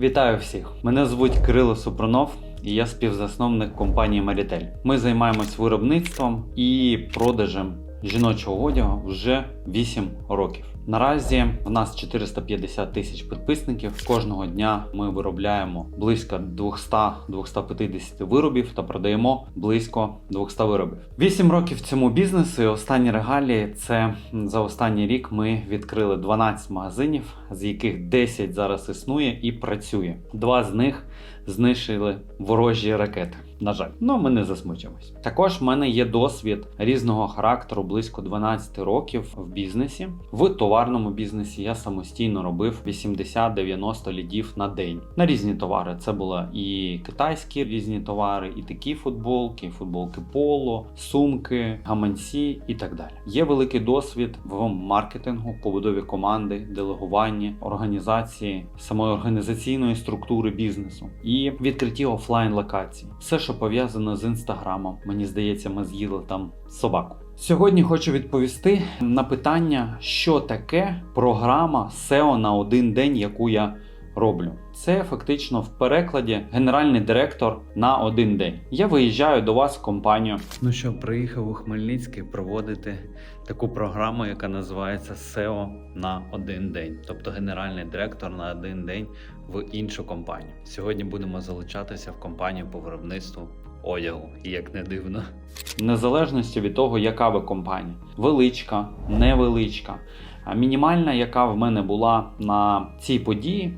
Вітаю всіх! Мене звуть Кирило Супрунов і я співзасновник компанії Марітель. Ми займаємось виробництвом і продажем жіночого одягу вже 8 років. Наразі в нас 450 тисяч підписників. Кожного дня ми виробляємо близько 200-250 виробів та продаємо близько 200 виробів. 8 років цьому бізнесу. і Останні регалії це за останній рік ми відкрили 12 магазинів, з яких 10 зараз існує і працює. Два з них знищили ворожі ракети. На жаль, ну ми не засмучимось. Також в мене є досвід різного характеру близько 12 років в бізнесі. В товарному бізнесі я самостійно робив 80-90 лідів на день на різні товари. Це були і китайські різні товари, і такі футболки, футболки поло, сумки, гаманці і так далі. Є великий досвід в маркетингу, побудові команди, делегуванні, організації, самої організаційної структури бізнесу і відкритті офлайн локацій. Все, що пов'язано з інстаграмом. Мені здається, ми з'їли там собаку. Сьогодні хочу відповісти на питання, що таке програма SEO на один день, яку я роблю. Це фактично в перекладі генеральний директор на один день. Я виїжджаю до вас в компанію. Ну що, приїхав у Хмельницький проводити таку програму, яка називається SEO на один день, тобто генеральний директор на один день в іншу компанію. Сьогодні будемо залучатися в компанію по виробництву одягу, як не дивно. В незалежності від того, яка ви компанія, величка, невеличка. Мінімальна, яка в мене була на цій події,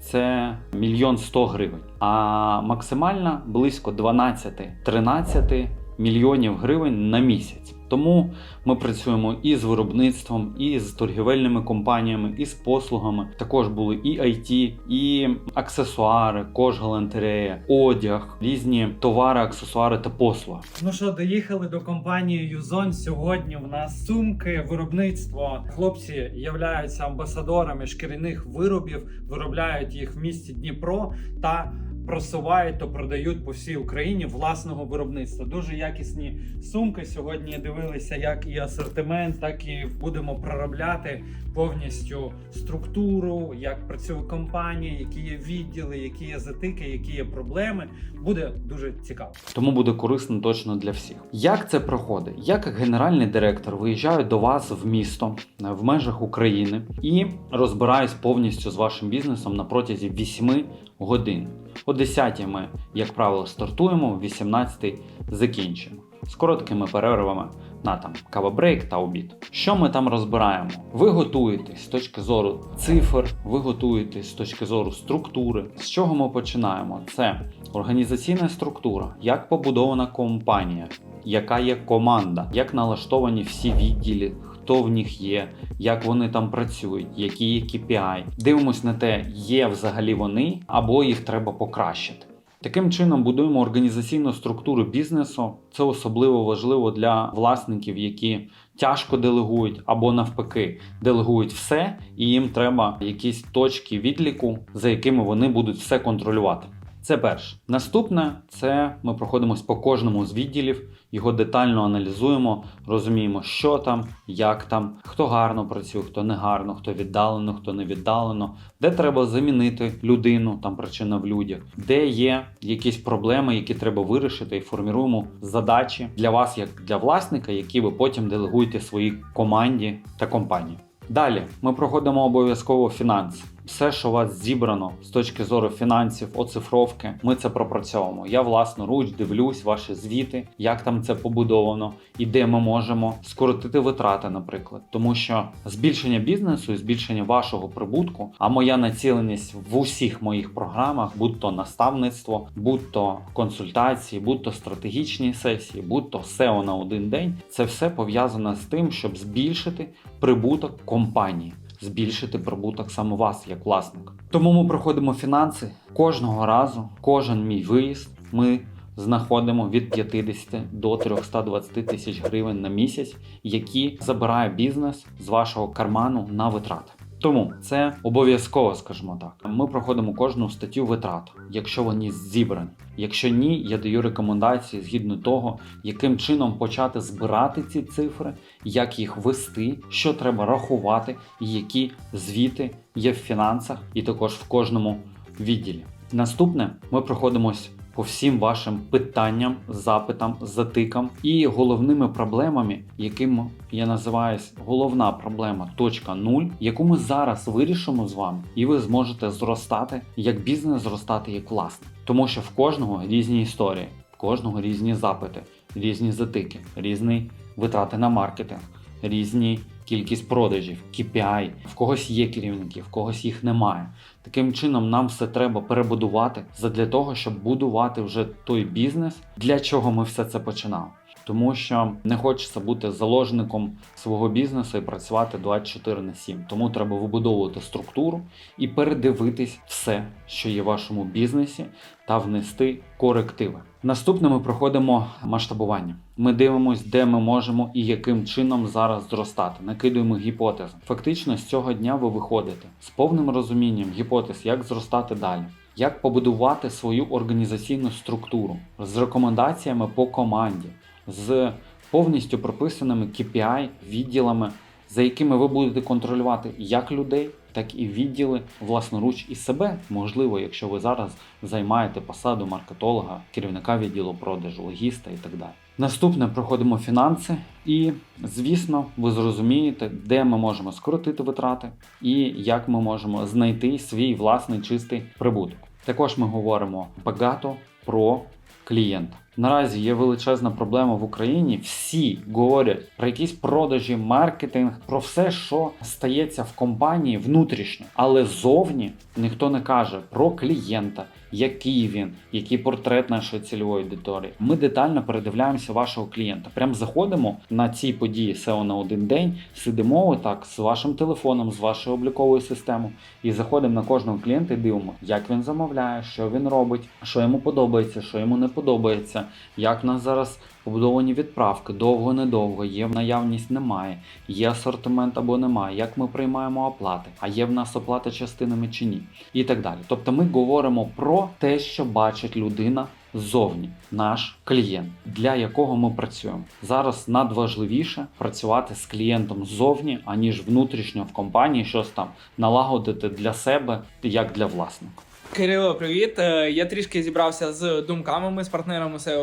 це мільйон сто гривень. А максимальна близько 12-13 мільйонів гривень на місяць. Тому ми працюємо і з виробництвом, і з торгівельними компаніями, і з послугами. Також були і IT, і аксесуари, кожгалантерея, одяг, різні товари, аксесуари та послуги. Ну що, доїхали до компанії Юзон. Сьогодні в нас сумки, виробництво. Хлопці являються амбасадорами шкіряних виробів, виробляють їх в місті Дніпро та просувають та продають по всій Україні власного виробництва. Дуже якісні сумки. Сьогодні дивилися як і асортимент, так і будемо проробляти повністю структуру, як працює компанія, які є відділи, які є затики, які є проблеми. Буде дуже цікаво. Тому буде корисно точно для всіх. Як це проходить? Як генеральний директор, виїжджаю до вас в місто е, в межах України і розбираюсь повністю з вашим бізнесом на протязі 8 годин. О 10 ми, як правило, стартуємо, о 18 закінчуємо. З короткими перервами на там кавабрейк та обід. Що ми там розбираємо? Ви готуєтесь з точки зору цифр, ви готуєтесь з точки зору структури. З чого ми починаємо? Це організаційна структура, як побудована компанія, яка є команда, як налаштовані всі відділи, хто в них є, як вони там працюють, які є KPI. Дивимось на те, є взагалі вони, або їх треба покращити. Таким чином будуємо організаційну структуру бізнесу. Це особливо важливо для власників, які тяжко делегують або навпаки делегують все, і їм треба якісь точки відліку, за якими вони будуть все контролювати. Це перше. Наступне це ми проходимось по кожному з відділів, його детально аналізуємо, розуміємо, що там, як там, хто гарно працює, хто не гарно, хто віддалено, хто не віддалено, де треба замінити людину, там причина в людях, де є якісь проблеми, які треба вирішити, і формуємо задачі для вас, як для власника, які ви потім делегуєте своїй команді та компанії. Далі ми проходимо обов'язково фінанси. Все, що у вас зібрано з точки зору фінансів, оцифровки, ми це пропрацьовуємо. Я власноруч дивлюсь ваші звіти, як там це побудовано, і де ми можемо скоротити витрати, наприклад, тому що збільшення бізнесу і збільшення вашого прибутку, а моя націленість в усіх моїх програмах, будь то наставництво, будь то консультації, будь то стратегічні сесії, будь то SEO на один день, це все пов'язано з тим, щоб збільшити прибуток компанії збільшити прибуток саме вас як власника. Тому ми проходимо фінанси кожного разу, кожен мій виїзд. Ми знаходимо від 50 до 320 тисяч гривень на місяць, які забирає бізнес з вашого карману на витрати. Тому це обов'язково, скажімо так. Ми проходимо кожну статтю витрат, якщо вони зібрані. Якщо ні, я даю рекомендації згідно того, яким чином почати збирати ці цифри, як їх вести, що треба рахувати, і які звіти є в фінансах, і також в кожному відділі. Наступне ми проходимось по всім вашим питанням, запитам, затикам і головними проблемами, яким я називаю головна проблема точка нуль, яку ми зараз вирішимо з вами, і ви зможете зростати як бізнес, зростати як власник. Тому що в кожного різні історії, в кожного різні запити, різні затики, різні витрати на маркетинг, різні кількість продажів, KPI, в когось є керівники, в когось їх немає. Таким чином, нам все треба перебудувати задля того, щоб будувати вже той бізнес, для чого ми все це починали. Тому що не хочеться бути заложником свого бізнесу і працювати 24 на 7. Тому треба вибудовувати структуру і передивитись все, що є в вашому бізнесі, та внести корективи. Наступне ми проходимо масштабування. Ми дивимося, де ми можемо і яким чином зараз зростати. Накидуємо гіпотези. Фактично, з цього дня ви виходите з повним розумінням гіпотез, як зростати далі. Як побудувати свою організаційну структуру з рекомендаціями по команді, з повністю прописаними KPI, відділами, за якими ви будете контролювати як людей, так і відділи власноруч і себе. Можливо, якщо ви зараз займаєте посаду маркетолога, керівника відділу продажу, логіста і так далі. Наступне проходимо фінанси, і звісно, ви зрозумієте, де ми можемо скоротити витрати і як ми можемо знайти свій власний чистий прибуток. Також ми говоримо багато про клієнта. Наразі є величезна проблема в Україні. Всі говорять про якісь продажі, маркетинг, про все, що стається в компанії внутрішньо, але зовні ніхто не каже про клієнта, який він, який портрет нашої цільової аудиторії. Ми детально передивляємося вашого клієнта. Прям заходимо на ці події SEO на один день, сидимо отак з вашим телефоном, з вашою обліковою системою, і заходимо на кожного клієнта і дивимо, як він замовляє, що він робить, що йому подобається, що йому не подобається, як нас зараз побудовані відправки, довго недовго, є в наявність, немає, є асортимент або немає, як ми приймаємо оплати, а є в нас оплата частинами чи ні, і так далі. Тобто ми говоримо про те, що бачить людина ззовні, наш клієнт, для якого ми працюємо. Зараз надважливіше працювати з клієнтом ззовні, аніж внутрішньо в компанії, щось там налагодити для себе як для власника. Кирило, привіт. Е, Я трішки зібрався з думками. Ми з партнерами все е,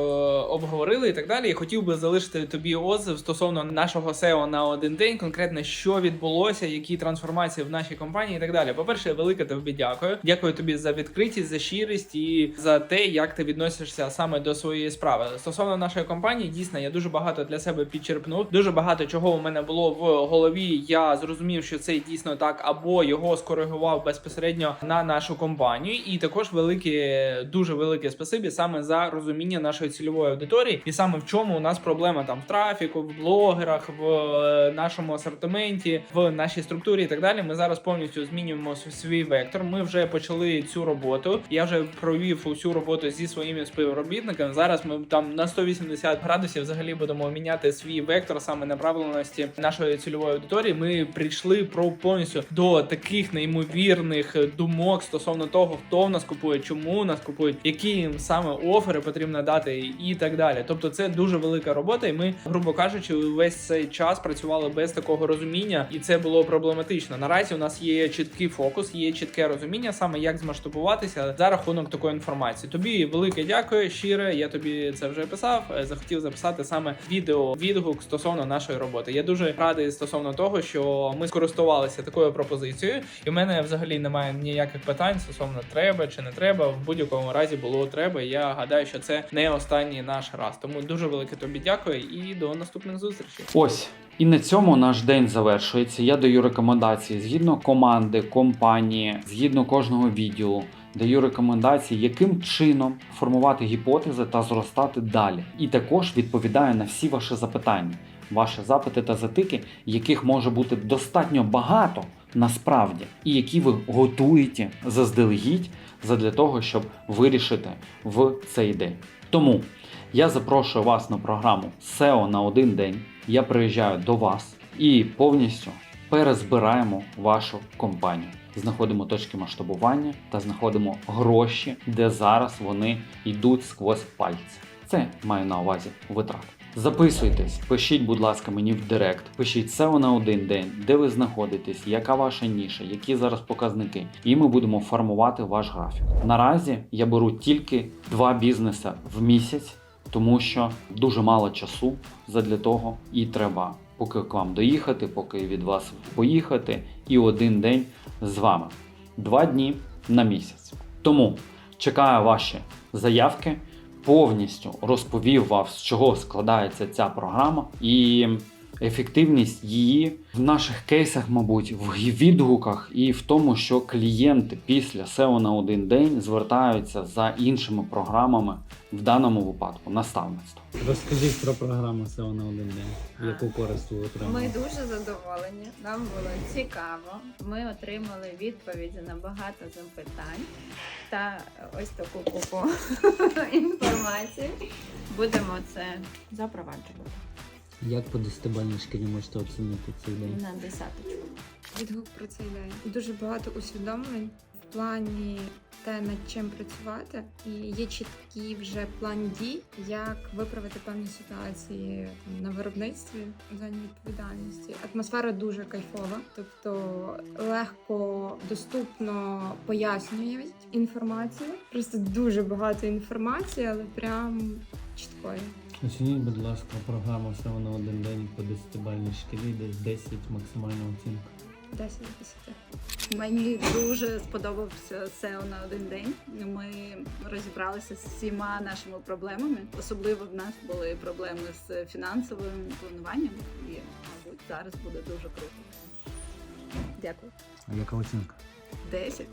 обговорили і так далі. І хотів би залишити тобі отзив стосовно нашого SEO на один день, конкретно що відбулося, які трансформації в нашій компанії і так далі. По-перше, велике тобі дякую. Дякую тобі за відкритість, за щирість і за те, як ти відносишся саме до своєї справи. Стосовно нашої компанії, дійсно, я дуже багато для себе підчерпнув. Дуже багато чого у мене було в голові. Я зрозумів, що це дійсно так, або його скоригував безпосередньо на нашу компанію. І також велике, дуже велике спасибі саме за розуміння нашої цільової аудиторії, і саме в чому у нас проблема там в трафіку, в блогерах, в е, нашому асортименті, в нашій структурі і так далі. Ми зараз повністю змінюємо свій вектор. Ми вже почали цю роботу. Я вже провів усю роботу зі своїми співробітниками. Зараз ми там на 180 градусів взагалі будемо міняти свій вектор саме направленості нашої цільової аудиторії. Ми прийшли про повністю до таких неймовірних думок стосовно того, хто в нас купує, чому нас купують, які їм саме офери потрібно дати, і так далі. Тобто, це дуже велика робота, і ми, грубо кажучи, весь цей час працювали без такого розуміння, і це було проблематично. Наразі у нас є чіткий фокус, є чітке розуміння, саме як змасштабуватися за рахунок такої інформації. Тобі велике дякую, щире. Я тобі це вже писав. е, Захотів записати саме відео відгук стосовно нашої роботи. Я дуже радий стосовно того, що ми скористувалися такою пропозицією, і в мене взагалі немає ніяких питань стосовно треба чи не треба. В будь-якому разі було треба. Я гадаю, що це не останній наш раз. Тому дуже велике тобі дякую і до наступних зустрічей. Ось. І на цьому наш день завершується. Я даю рекомендації згідно команди, компанії, згідно кожного відділу. Даю рекомендації, яким чином формувати гіпотези та зростати далі. І також відповідаю на всі ваші запитання, ваші запити та затики, яких може бути достатньо багато насправді, і які ви готуєте заздалегідь задля того, щоб вирішити в цей день. Тому я запрошую вас на програму SEO на один день. Я приїжджаю до вас і повністю перезбираємо вашу компанію. Знаходимо точки масштабування та знаходимо гроші, де зараз вони йдуть сквозь пальці. Це маю на увазі витрати. Записуйтесь, пишіть, будь ласка, мені в директ. Пишіть SEO на один день, де ви знаходитесь, яка ваша ніша, які зараз показники, і ми будемо формувати ваш графік. Наразі я беру тільки два бізнеси в місяць, тому що дуже мало часу задля того і треба. Поки к вам доїхати, поки від вас поїхати, і один день з вами. Два дні на місяць. Тому чекаю ваші заявки повністю розповів вам, з чого складається ця програма, і ефективність її в наших кейсах, мабуть, в відгуках і в тому, що клієнти після SEO на один день звертаються за іншими програмами, в даному випадку наставництво. Розкажіть про програму SEO на один день. Яку користь ви Ми дуже задоволені. Нам було цікаво. Ми отримали відповіді на багато запитань та ось таку купу інформації. Будемо це запроваджувати Як по десятибальній шкалі можете оцінити цей день? на десяточку. відгук про цей день. Дуже багато усвідомлень в плані те, над чим працювати, і є чіткий вже план дій, як виправити певні ситуації там, на виробництві в зоні відповідальності. Атмосфера дуже кайфова, тобто легко, доступно пояснюють інформацію. Просто дуже багато інформації, але прям чіткої. Оцініть, будь ласка, програму SEO на один день по десятибальній шкалі, десь 10 максимальна оцінка. 10 з 10. Мені дуже сподобався SEO на один день. Ми розібралися з всіма нашими проблемами. Особливо в нас були проблеми з фінансовим плануванням, і мабуть зараз буде дуже круто. Дякую. А яка оцінка? 10.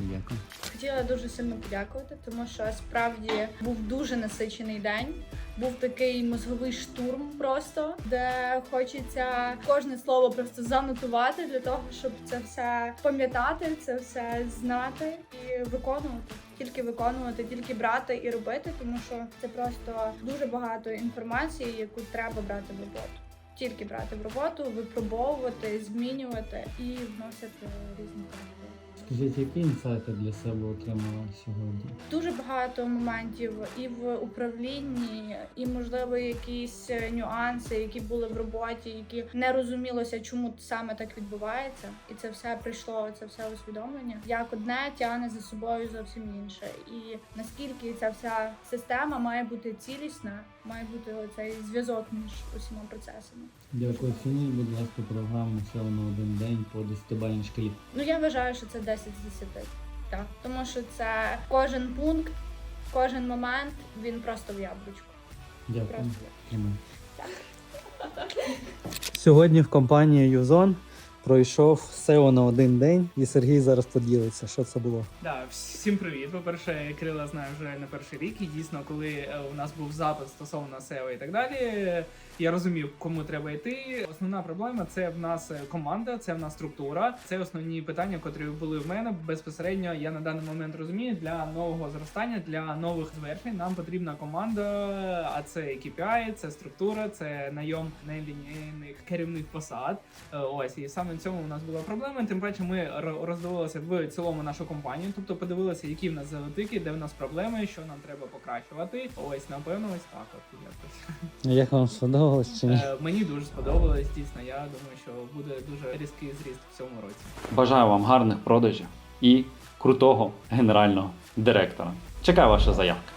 Дякую. Хотіла дуже сильно подякувати, тому що справді був дуже насичений день. Був такий мозговий штурм, просто де хочеться кожне слово просто занотувати для того, щоб це все пам'ятати, це все знати і виконувати. Тільки виконувати, тільки брати і робити, тому що це просто дуже багато інформації, яку треба брати в роботу. Тільки брати в роботу, випробовувати, змінювати і вносити різні корективи. Скажіть, які інсайти для себе отримали сьогодні? Дуже багато моментів і в управлінні, і можливо якісь е, нюанси, які були в роботі, які не розумілося, чому саме так відбувається, і це все прийшло, це все усвідомлення. Як одне тягне за собою зовсім інше, і наскільки ця вся система має бути цілісна, має бути оцей зв'язок між усіма процесами. Дякую. Оцініть, будь ласка, програму SEO на один день по десятибальній шкалі. Ну я вважаю, що це 10 з 10. Так, тому що це кожен пункт, кожен момент він просто в яблучку. Дякую. Просто. Тримаю. Сьогодні в компанії Юзон пройшов SEO на один день, і Сергій зараз поділиться, що це було. Да, всім привіт. По-перше, я Кирила знаю вже не перший рік, і дійсно, коли е, у нас був запит стосовно SEO і так далі, я розумів, кому треба йти. Основна проблема це в нас е, команда, це в нас структура. Це основні питання, котрі були в мене. Безпосередньо я на даний момент розумію, для нового зростання, для нових звершень нам потрібна команда, а це KPI, це структура, це найом нелінійних керівних посад. Е, Ось і саме в цьому у нас була проблема. Тим паче, ми роздивилися в цілому нашу компанію, тобто подивилися, які в нас залетики, де в нас проблеми, що нам треба покращувати. Ось напевно, ось так. От якось. Як вам сподобалось чи ні? Е, Мені дуже сподобалось. Дійсно, я думаю, що буде дуже різкий зріст в цьому році. Бажаю вам гарних продажів і крутого генерального директора. Чекаю ваші заявки.